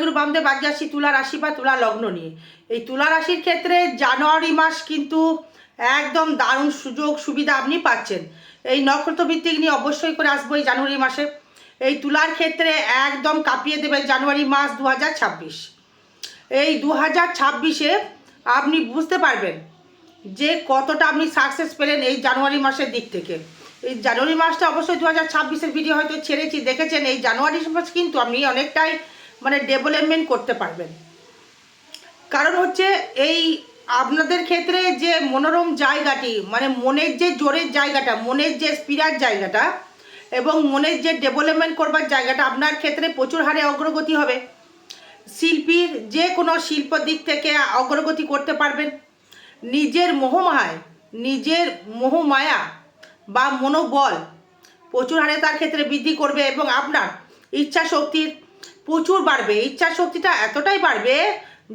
জয়গুরু বামদেব আজকে আসছি তুলা রাশি বা তুলা লগ্ন নিয়ে। এই তুলা রাশির ক্ষেত্রে জানুয়ারি মাস কিন্তু একদম দারুণ সুযোগ সুবিধা আপনি পাচ্ছেন। এই নক্ষত্র ভিত্তিক নিয়ে অবশ্যই করে আসব এই জানুয়ারি মাসে। এই তুলার ক্ষেত্রে একদম কাঁপিয়ে দেবে জানুয়ারি মাস দু হাজার ছাব্বিশ। এই দু হাজার ছাব্বিশে আপনি বুঝতে পারবেন যে কতটা আপনি সাকসেস পেলেন এই জানুয়ারি মাসের দিক থেকে। এই জানুয়ারি মাসটা অবশ্যই দু হাজার ভিডিও হয়তো ছেড়েছি, দেখেছেন। এই জানুয়ারি মাস কিন্তু আপনি অনেকটাই মানে ডেভেলপমেন্ট করতে পারবেন। কারণ হচ্ছে এই আপনাদের ক্ষেত্রে যে মনোরম জায়গাটি মানে মনের যে জোরের জায়গাটা, মনের যে স্পিরার জায়গাটা এবং মনের যে ডেভেলপমেন্ট করবার জায়গাটা, আপনার ক্ষেত্রে প্রচুর হারে অগ্রগতি হবে। শিল্পীর যে কোনো শিল্প দিক থেকে অগ্রগতি করতে পারবেন। নিজের মোহমায়, নিজের মোহমায়া বা মনোবল প্রচুর হারে তার ক্ষেত্রে বৃদ্ধি করবে এবং আপনার ইচ্ছা শক্তির প্রচুর বাড়বে ইচ্ছা শক্তিটা এতটাই বাড়বে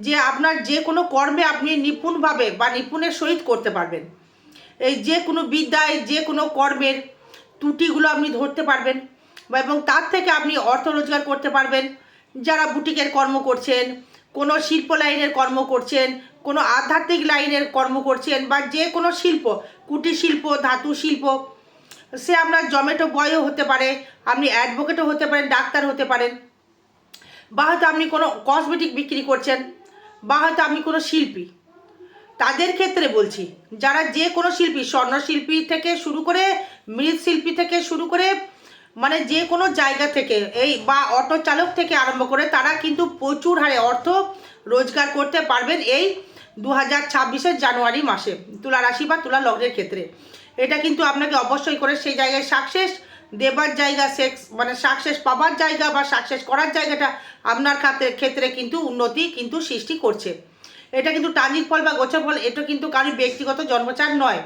যে আপনার যে কোনো কর্মে আপনি নিপুণভাবে বা নিপুণের সহিত করতে পারবেন। এই যে কোনো বিদ্যায়, যে কোনো কর্মের ত্রুটিগুলো আপনি ধরতে পারবেন বা এবং তার থেকে আপনি অর্থ রোজগার করতে পারবেন। যারা বুটিকের কর্ম করছেন, কোনো শিল্প লাইনের কর্ম করছেন, কোনো আধ্যাত্মিক লাইনের কর্ম করছেন বা যে কোনো শিল্প, কুটির শিল্প, ধাতু শিল্প, সে আপনার জমেটো বয়ও হতে পারে, আপনি অ্যাডভোকেটও হতে পারেন, ডাক্তার হতে পারেন। বা হয়তো আপনি কোনো কসমেটিক বিক্রি করছেন, বা হয়তো আপনি কোনো শিল্পী। তাদের ক্ষেত্রে বলছি, যারা যে কোনো শিল্পী, স্বর্ণশিল্পী থেকে শুরু করে, মৃৎশিল্পী থেকে শুরু করে মানে যে কোনো জায়গা থেকে, এই বা অটো চালক থেকে আরম্ভ করে, তারা কিন্তু প্রচুর হারে অর্থ রোজগার করতে পারবেন এই দু হাজার ছাব্বিশের জানুয়ারি মাসে, তুলা রাশি বা তুলা লগ্নের ক্ষেত্রে। এটা কিন্তু আপনাকে অবশ্যই করে সেই জায়গায় সাকসেস দেবার জায়গা সেক্স মানে সাকসেস পাবার জায়গা বা সাকসেস করার জায়গাটা আপনার খাতে ক্ষেত্রে কিন্তু উন্নতি কিন্তু সৃষ্টি করছে। এটা কিন্তু টানির ফল বা গোছের ফল, এটা কিন্তু কারোর ব্যক্তিগত জন্মচার নয়।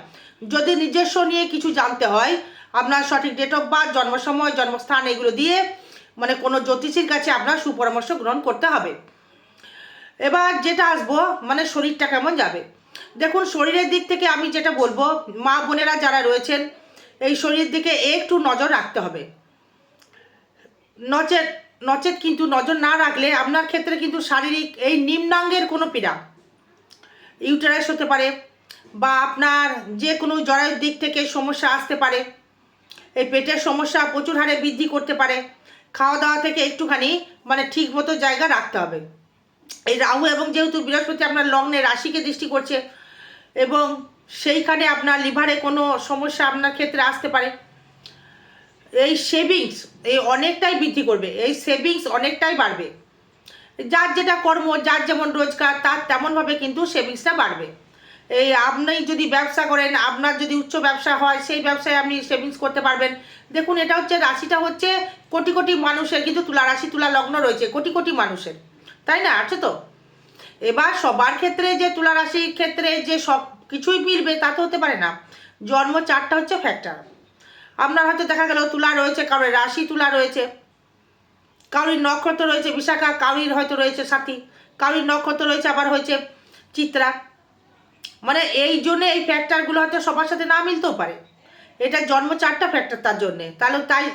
যদি নিজস্ব নিয়ে কিছু জানতে হয়, আপনার সঠিক ডেট অফ বার্থ জন্মসময়, জন্মস্থান, এগুলো দিয়ে মানে কোনো জ্যোতিষীর কাছে আপনার সুপরামর্শ গ্রহণ করতে হবে। এবার যেটা আসব মানে শরীরটা কেমন যাবে? দেখুন, শরীরের দিক থেকে আমি যেটা বলব, মা বোনেরা যারা রয়েছেন এই শরীরের দিকে একটু নজর রাখতে হবে। নচেত নচেত কিন্তু নজর না রাখলে আপনার ক্ষেত্রে কিন্তু শারীরিক এই নিম্নাঙ্গের কোনো পীড়া ইউটারাইস হতে পারে বা আপনার যে কোনো জরায়ুর দিক থেকে সমস্যা আসতে পারে। এই পেটের সমস্যা প্রচুর হারে বৃদ্ধি করতে পারে। খাওয়া দাওয়া থেকে একটুখানি মানে ঠিক মতো জায়গা রাখতে হবে। এই রাহু এবং যেহেতু বৃহস্পতি আপনার লগ্নে রাশিকে দৃষ্টি করছে এবং সেইখানে আপনার লিভারে কোনো সমস্যা আপনার ক্ষেত্রে আসতে পারে। এই সেভিংস এই অনেকটাই বৃদ্ধি করবে, এই সেভিংস অনেকটাই বাড়বে। যার যেটা কর্ম, যার যেমন রোজগার, তার তেমনভাবে কিন্তু সেভিংসটা বাড়বে। এই আপনি যদি ব্যবসা করেন, আপনার যদি উচ্চ ব্যবসা হয়, সেই ব্যবসায় আপনি সেভিংস করতে পারবেন। দেখুন, এটা হচ্ছে রাশিটা হচ্ছে কোটি কোটি মানুষের, কিন্তু তুলা রাশি, তুলা লগ্ন রয়েছে, কোটি কোটি মানুষের। তাই না? আছে তো? এবার সবার ক্ষেত্রে যে তুলা রাশির ক্ষেত্রে যে সব কিছুই মিলবে, তা তো হতে পারে না। জন্ম চারটা হচ্ছে ফ্যাক্টর আপনার হয়তো দেখা গেল তুলা রয়েছে, কারোর রাশি তুলা রয়েছে, কারোর নক্ষত্র রয়েছে বিশাখা, কারোর হয়তো রয়েছে সাথী, কারোর নক্ষত্র রয়েছে আবার হয়েছে চিত্রা। মানে এই জন্যে এই ফ্যাক্টরগুলো হয়তো সবার সাথে না মিলতেও পারে। এটা জন্ম চারটা ফ্যাক্টর তার জন্যে। তাহলে তাই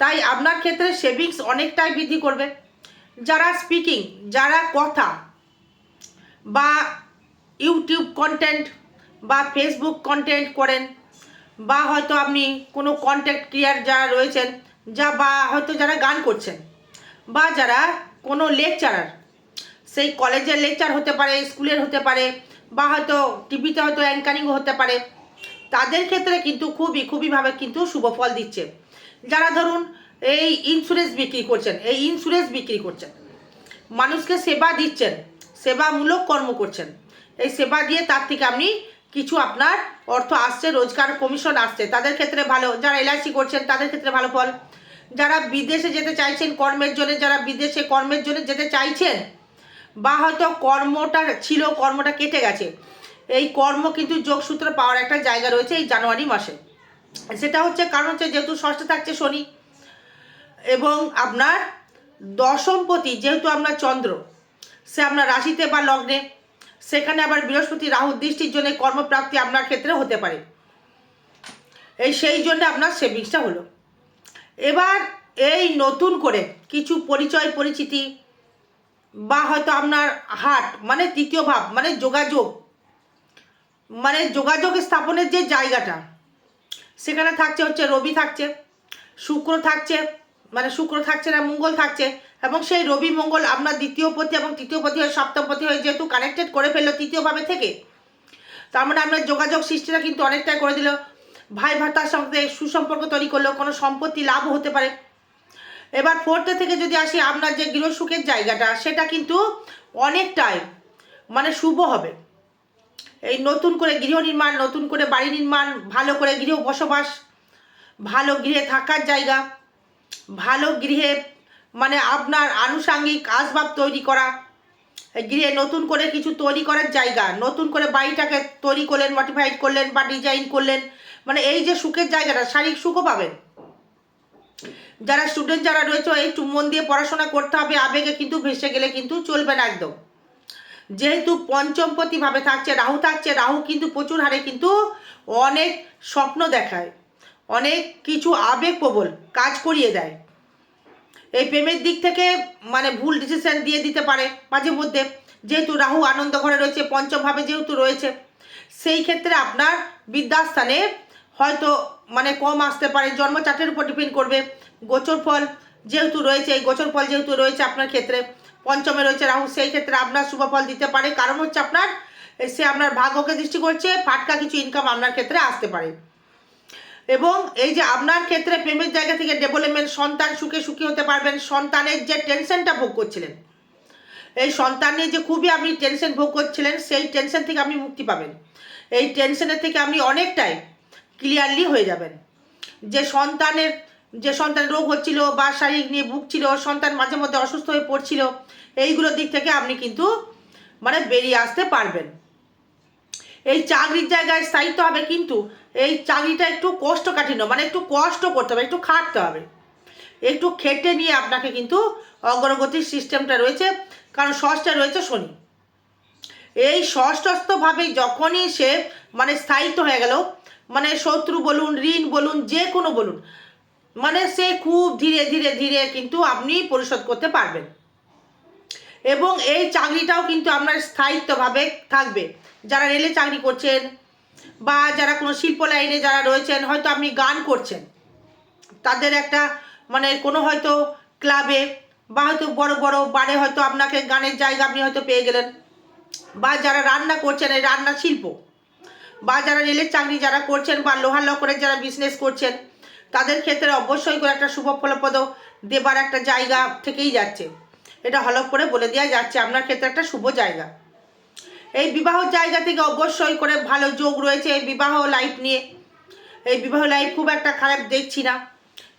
তাই আপনার ক্ষেত্রে সেভিংস অনেকটাই বৃদ্ধি করবে। যারা স্পিকিং যারা কথা বা ইউটিউব কন্টেন্ট বা ফেসবুক কন্টেন্ট করেন, বা হয়তো আপনি কোনো কন্টেন্ট ক্রিয়ার যারা রয়েছেন, যা বা হয়তো যারা গান করছেন, বা যারা কোনো লেকচারার সেই কলেজের লেকচার হতে পারে স্কুলের হতে পারে, বা হয়তো টিভিতে হয়তো অ্যাঙ্কারিংও হতে পারে, তাদের ক্ষেত্রে কিন্তু খুবই, খুবইভাবে কিন্তু শুভ ফল দিচ্ছে। যারা ধরুন এই ইন্স্যুরেন্স বিক্রি করছেন, এই ইন্স্যুরেন্স বিক্রি করছেন, মানুষকে সেবা দিচ্ছেন, সেবামূলক কর্ম করছেন এই সেবা দিয়ে তার থেকে আপনি কিছু আপনার অর্থ আসছে, রোজগার কমিশন আসছে। তাদের ক্ষেত্রে ভালো। যারা এলআইসি করছেন, তাদের ক্ষেত্রে ভালো ফল। যারা বিদেশে যেতে চাইছেন, কর্মের জন্য, যারা বিদেশে কর্মের জন্য যেতে চাইছেন, বা হয়তো কর্মটা ছিল, কর্মটা কেটে গেছে, এই কর্ম কিন্তু যোগসূত্র পাওয়ার একটা জায়গা রয়েছে এই জানুয়ারি মাসে। সেটা হচ্ছে কারণ হচ্ছে যেহেতু ষষ্ঠে থাকছে শনি, এবং আপনার দশমপতি যেহেতু আপনার চন্দ্র, সে আপনার রাশিতে বা লগ্নে সেখানে আবার বৃহস্পতি রাহুর দৃষ্টির জন্য কর্মপ্রাপ্তি আপনার ক্ষেত্রে হতে পারে। এই সেই জন্য আপনার সেভিংসটা হলো। এবার এই নতুন করে কিছু পরিচয়, পরিচিতি বা হয়তো আপনার হাট মানে তৃতীয় ভাব মানে যোগাযোগ মানে যোগাযোগ স্থাপনের যে জায়গাটা, সেখানে থাকছে হচ্ছে রবি থাকছে, শুক্র থাকছে মানে শুক্র থাকছে না, মঙ্গল থাকছে এবং সেই রবি মঙ্গল আপনার দ্বিতীয় পতি এবং তৃতীয় পতি হয়ে সপ্তম পতি হয়ে যেহেতু কানেক্টেড করে ফেলল তৃতীয়ভাবে থেকে। তার মানে আপনার যোগাযোগ সৃষ্টিটা কিন্তু অনেকটাই করে দিল। ভাই ভাতার সঙ্গে সুসম্পর্ক তৈরি করলেও কোনো সম্পত্তি লাভ হতে পারে। এবার ফোর্থে থেকে যদি আসি, আপনার যে গৃহসুখের জায়গাটা, সেটা কিন্তু অনেকটাই মানে শুভ হবে। এই নতুন করে গৃহ নির্মাণ, নতুন করে বাড়ি নির্মাণ, ভালো করে গৃহ বসবাস, ভালো গৃহে থাকার জায়গা, ভালো গৃহে মানে আপনার আনুষাঙ্গিক আসবাব তৈরি করা। গৃহে নতুন করে কিছু তৈরি করার জায়গা, নতুন করে বাড়িটাকে তৈরি করলেন মডিফাইড করলেন বা ডিজাইন করলেন মানে এই যে সুখের জায়গাটা, শারীরিক সুখও পাবেন। যারা স্টুডেন্ট যারা রয়েছে একটু মন দিয়ে পড়াশোনা করতে হবে, আবেগে কিন্তু ভেসে গেলে কিন্তু চলবে না একদম। যেহেতু পঞ্চমপতিভাবে থাকছে, রাহু থাকছে, রাহু কিন্তু প্রচুর হারে কিন্তু অনেক স্বপ্ন দেখায়, অনেক কিছু আবেগ প্রবল কাজ করিয়ে দেয়। এই প্রেমের দিক থেকে মানে ভুল ডিসিশন দিয়ে দিতে পারে মাঝে মধ্যে। যেহেতু রাহু আনন্দ ঘরে রয়েছে, পঞ্চমভাবে যেহেতু রয়েছে, সেই ক্ষেত্রে আপনার বিদ্যাস্থানে হয়তো মানে কম আসতে পারে। জন্মচাটের উপর ডিপেন্ড করবে। গোচর ফল যেহেতু রয়েছে, এই গোচর ফল যেহেতু রয়েছে আপনার ক্ষেত্রে, পঞ্চমে রয়েছে রাহু, সেই ক্ষেত্রে আপনার শুভ ফল দিতে পারে। কারণ হচ্ছে আপনার, সে আপনার ভাগ্যকে দৃষ্টি করছে, ফাটকা কিছু ইনকাম আপনার ক্ষেত্রে আসতে পারে। এবং এই যে আপনার ক্ষেত্রে প্রেমের জায়গা থেকে ডেভেলপমেন্ট সন্তান সুখে সুখী হতে পারবেন, সন্তানের যে টেনশনটা ভোগ করছিলেন। এই সন্তান নিয়ে যে খুবই আপনি টেনশন ভোগ করছিলেন, সেই টেনশন থেকে আপনি মুক্তি পাবেন। এই টেনশনের থেকে আপনি অনেকটাই ক্লিয়ারলি হয়ে যাবেন। যে সন্তানের, যে সন্তান রোগ হচ্ছিল বা শারীরিক নিয়ে ভুগছিল, সন্তান মাঝে মধ্যে অসুস্থ হয়ে পড়ছিল, এইগুলোর দিক থেকে আপনি কিন্তু মানে বেরিয়ে আসতে পারবেন। এই চাকরির জায়গায় স্থায়িত্ব হবে কিন্তু এই চাকরিটা একটু কোষ্ঠকাঠিন্য মানে একটু কষ্ট করতে হবে, একটু খাটতে হবে। একটু খেটে নিয়ে আপনাকে কিন্তু অগ্রগতির সিস্টেমটা রয়েছে, কারণ ষষ্ঠে রয়েছে শনি। এই ষষ্ঠস্থভাবে যখনই সে মানে স্থায়িত্ব হয়ে গেল মানে শত্রু বলুন, ঋণ বলুন, যে কোনো বলুন মানে সে খুব ধীরে ধীরে ধীরে কিন্তু আপনি পরিশোধ করতে পারবেন। এবং এই চাকরিটাও কিন্তু আপনার স্থায়িত্বভাবে থাকবে। যারা রেলে চাকরি করছেন বা যারা কোনো শিল্প লাইনে যারা রয়েছেন, হয়তো আপনি গান করছেন। তাদের একটা মানে কোনো হয়তো ক্লাবে বা হয়তো বড় বড় বারে হয়তো আপনাকে গানের জায়গা আপনি হয়তো পেয়ে গেলেন। বা যারা রান্না করছেন, এই রান্না শিল্প, বা যারা রেলের চাকরি যারা করছেন বা লোহার লকরের যারা বিজনেস করছেন, তাদের ক্ষেত্রে অবশ্যই করে একটা শুভ ফলপ্রদ দেবার একটা জায়গা থেকেই যাচ্ছে। এটা হলক করে বলে দেওয়া যাচ্ছে, আপনার ক্ষেত্রে একটা শুভ জায়গা। এই বিবাহ জায়গা থেকে অবশ্যই করে ভালো যোগ রয়েছে এই বিবাহ লাইফ নিয়ে। এই বিবাহ লাইফ খুব একটা খারাপ দেখছি না।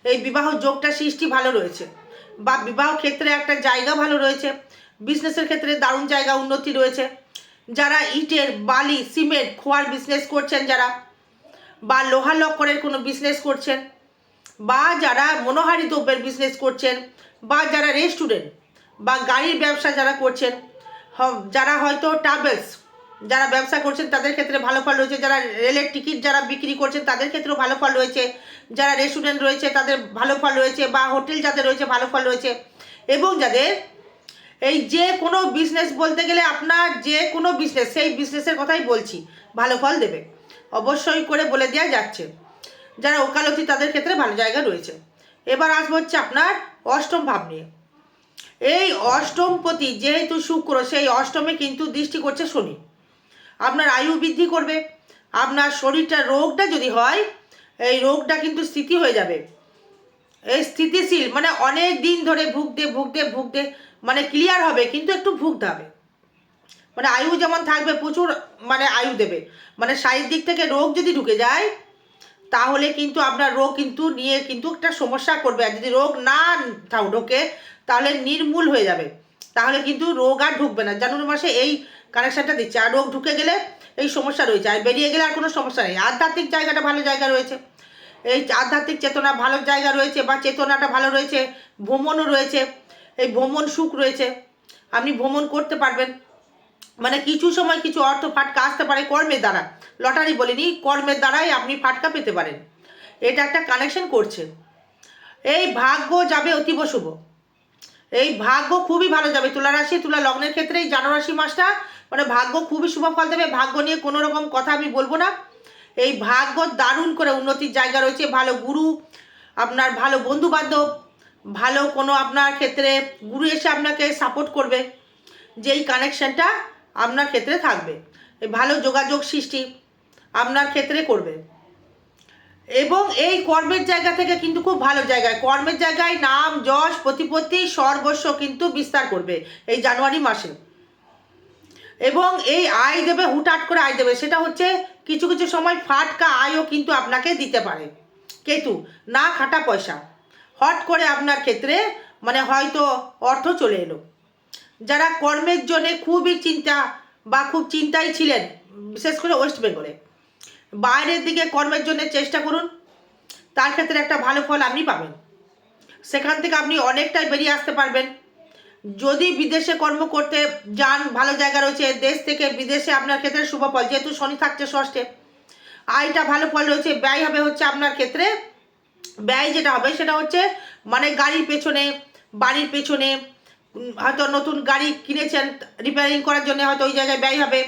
এই বিবাহ যোগটা সৃষ্টি ভালো রয়েছে। বা বিবাহ ক্ষেত্রে একটা জায়গা ভালো রয়েছে। বিজনেসের ক্ষেত্রে দারুণ জায়গা উন্নতি রয়েছে। যারা ইটের, বালি, সিমেন্ট, খোয়ার বিজনেস করছেন যারা, বা লোহা লক্করের কোনো বিজনেস করছেন, বা যারা মনোহারি দ্রব্যের বিজনেস করছেন, বা যারা রেস্টুরেন্ট বা গাড়ির ব্যবসা যারা করছেন যারা হয়তো ট্রাভেলস যারা ব্যবসা করছেন, তাদের ক্ষেত্রে ভালো ফল রয়েছে। যারা রেলের টিকিট যারা বিক্রি করছেন, তাদের ক্ষেত্রেও ভালো ফল রয়েছে। যারা রেস্টুরেন্ট রয়েছে, তাদের ভালো ফল রয়েছে বা হোটেল যাদের রয়েছে, ভালো ফল রয়েছে। এবং যাদের এই যে কোনো বিজনেস বলতে গেলে আপনার যে কোনো বিজনেস সেই বিজনেসের কথাই বলছি, ভালো ফল দেবে। অবশ্যই করে বলে দেওয়া যাচ্ছে। যারা ওকালতি, তাদের ক্ষেত্রে ভালো জায়গা রয়েছে। এবার আসব হচ্ছে আপনার অষ্টম ভাব নিয়ে। এই অষ্টমপতি যেহেতু শুক্র, সেই অষ্টমে কিন্তু দৃষ্টি করছে শনি। আপনার আয়ু বৃদ্ধি করবে, আপনার শরীরটা রোগটা যদি হয়, এই রোগটা কিন্তু স্থিতি হয়ে যাবে। এই স্থিতিশীল মানে অনেক দিন ধরে ভুগতে ভুগতে ভুগতে মানে ক্লিয়ার হবে, কিন্তু একটু ভুগতে হবে। মানে আয়ু যেমন থাকবে, প্রচুর মানে আয়ু দেবে। মানে শারীরিক দিক থেকে রোগ যদি ঢুকে যায়, তাহলে কিন্তু আপনার রোগ কিন্তু নিয়ে কিন্তু একটা সমস্যা করবে। আর যদি রোগ না ঢোকে তাহলে নির্মূল হয়ে যাবে। তাহলে কিন্তু রোগ আর ঢুকবে না। জানুয়ারি মাসে এই কানেকশানটা দিচ্ছে। আর রোগ ঢুকে গেলে এই সমস্যা রয়েছে। আর বেরিয়ে গেলে আর কোনো সমস্যা নেই। আধ্যাত্মিক জায়গাটা ভালো জায়গা রয়েছে। এই আধ্যাত্মিক চেতনা ভালো জায়গা রয়েছে বা চেতনাটা ভালো রয়েছে, ভ্রমণও রয়েছে। এই ভ্রমণ সুখ রয়েছে। আপনি ভ্রমণ করতে পারবেন। মানে কিছু সময় কিছু অর্থ ফাটকা আসতে পারে কর্মের দ্বারা। লটারি বলিনি, কর্মের দ্বারাই আপনি ফাটকা পেতে পারেন। এটা একটা কানেকশন করছে। এই ভাগ্য যাবে অতীব শুভ। এই ভাগ্য খুবই ভালো যাবে। তুলা রাশি, তুলা লগ্নের ক্ষেত্রে এই জানুয়ারি মাসটা মানে ভাগ্য খুবই শুভ ফল দেবে। ভাগ্য নিয়ে কোনো রকম কথা আমি বলব না। এই ভাগ্য দারুণ করে উন্নতির জায়গা রয়েছে। ভালো গুরু, আপনার ভালো বন্ধু বান্ধব ভালো কোনো আপনার ক্ষেত্রে গুরু এসে আপনাকে সাপোর্ট করবে। যেই কানেকশানটা আপনার ক্ষেত্রে থাকবে। এই ভালো যোগাযোগ সৃষ্টি আপনার ক্ষেত্রে করবে। এবং এই কর্মের জায়গা থেকে কিন্তু খুব ভালো জায়গায় কর্মের জায়গায় নাম, যশ, প্রতিপত্তি সর্বস্ব কিন্তু বিস্তার করবে এই জানুয়ারি মাসে। এবং এই আয় দেবে, হুটহাট করে আয় দেবে। সেটা হচ্ছে কিছু কিছু সময় ফাটকা আয়ও কিন্তু আপনাকে দিতে পারে। কেতু, না খাটা পয়সা। হট করে আপনার ক্ষেত্রে মানে হয়তো অর্থ চলে এলো। যারা কর্মের জন্য খুবই চিন্তা বা খুব চিন্তায় ছিলেন, বিশেষ করে ওয়েস্ট বেঙ্গলে। বাইরের দিকে কর্মের জন্য চেষ্টা করুন, তার ক্ষেত্রে একটা ভালো ফল আপনি পাবেন। সেখান থেকে আপনি অনেকটাই বেরিয়ে আসতে পারবেন। যদি বিদেশে কর্ম করতে যান, ভালো জায়গা রয়েছে, দেশ থেকে বিদেশে আপনার ক্ষেত্রে শুভ ফল, যেহেতু শনি থাকছে ষষ্ঠে, আয়টা ভালো ফল রয়েছে, ব্যয় হবে হচ্ছে আপনার ক্ষেত্রে, ব্যয় যেটা হবে সেটা হচ্ছে মানে গাড়ির পেছনে, বাড়ির পেছনে হয়তো নতুন গাড়ি কিনেছেন রিপেয়ারিং করার জন্য হয়তো ওই জায়গায় ব্যয় হবে।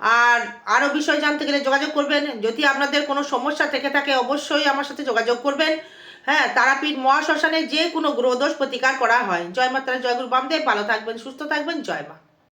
আর আরও বিষয় জানতে গেলে যোগাযোগ করবেন। যদি আপনাদের কোনো সমস্যা থেকে থাকে, অবশ্যই আমার সাথে যোগাযোগ করবেন। হ্যাঁ তারাপীঠ মহাশ্মশানে যে কোনো গ্রহদোষ প্রতিকার করা হয়। জয় মাতারা, জয় গুরু বামদেব। ভালো থাকবেন, সুস্থ থাকবেন। জয় মা।